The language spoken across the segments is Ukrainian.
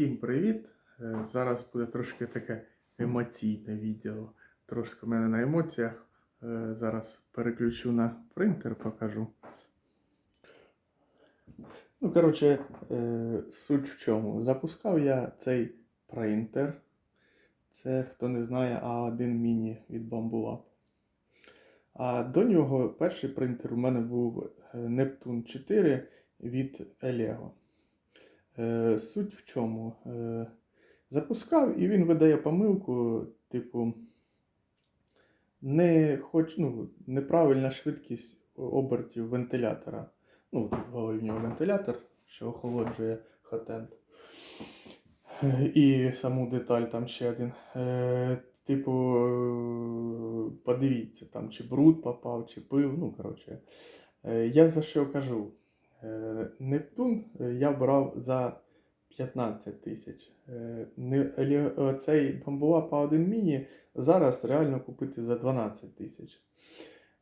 Всім привіт! Е, Зараз буде трошки таке емоційне відео. Трошки в мене на емоціях. Е, Зараз переключу на принтер, покажу. Ну, коротше, е, суть в чому. Запускав я цей принтер. Це, хто не знає, А1 міні від Bamboo А до нього перший принтер у мене був Neptune 4 від Elego. Е, Суть в чому? Е, Запускав і він видає помилку, типу, не хоч, ну, неправильна швидкість обертів вентилятора. Ну, в нього вентилятор, що охолоджує хотент. Е, І саму деталь там ще один. Типу, подивіться, там чи бруд попав, чи пил. Ну, коротше. Я за що кажу? Е, Нептун е, я брав за 15 тисяч. Е, Цей бамбула по 1 міні зараз реально купити за 12 тисяч.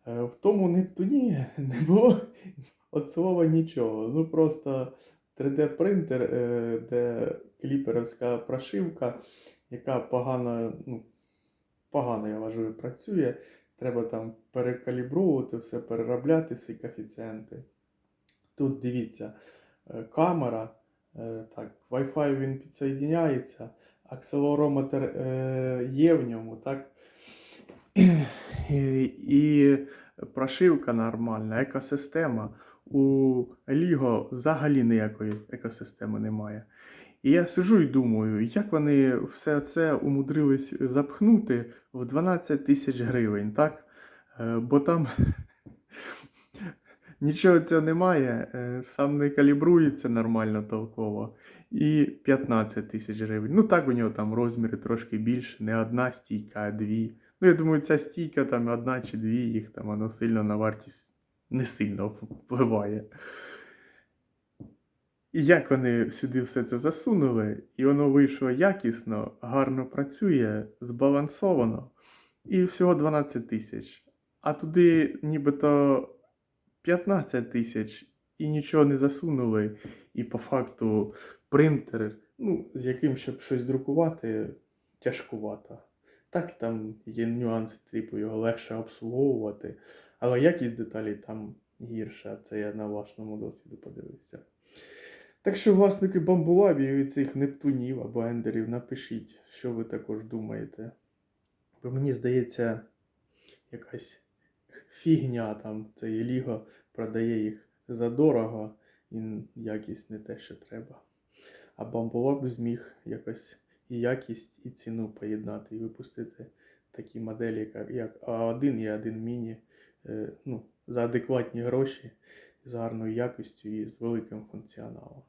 В тому Нептуні не було від слова нічого. Ну просто 3D-принтер, е, де кліперівська прошивка, яка погано, ну, погано, я вважаю, працює. Треба там перекалібровувати все, переробляти всі коефіцієнти. Тут дивіться, е, камера, е, так, Wi-Fi він підсоєдняється, акселерометр е, є в ньому, так? І, прошивка нормальна, екосистема. У Ліго взагалі ніякої екосистеми немає. І я сижу і думаю, як вони все це умудрились запхнути в 12 тисяч гривень, так? Бо там нічого цього немає, е, сам не калібрується нормально толково. І 15 тисяч гривень. Ну так у нього там розміри трошки більше, не одна стійка, а дві. Ну, я думаю, ця стійка там одна чи дві, їх там воно сильно на вартість не сильно впливає. І як вони сюди все це засунули, і воно вийшло якісно, гарно працює, збалансовано, і всього 12 тисяч. А туди нібито 15 тисяч і нічого не засунули. І по факту принтер, ну, з яким щоб щось друкувати, тяжкувато. Так, там є нюанси, типу його легше обслуговувати, але якість деталей там гірша. Це я на власному досвіду подивився. Так що, власники бамбулабів і цих нептунів або ендерів, напишіть, що ви також думаєте. Бо мені здається, якась фігня там, це Ліго продає їх задорого і якість не те, що треба. А бамбулаб зміг якось і якість, і ціну поєднати, і випустити такі моделі, як- як А1 і А1 міні е, ну, за адекватні гроші, з гарною якістю і з великим функціоналом.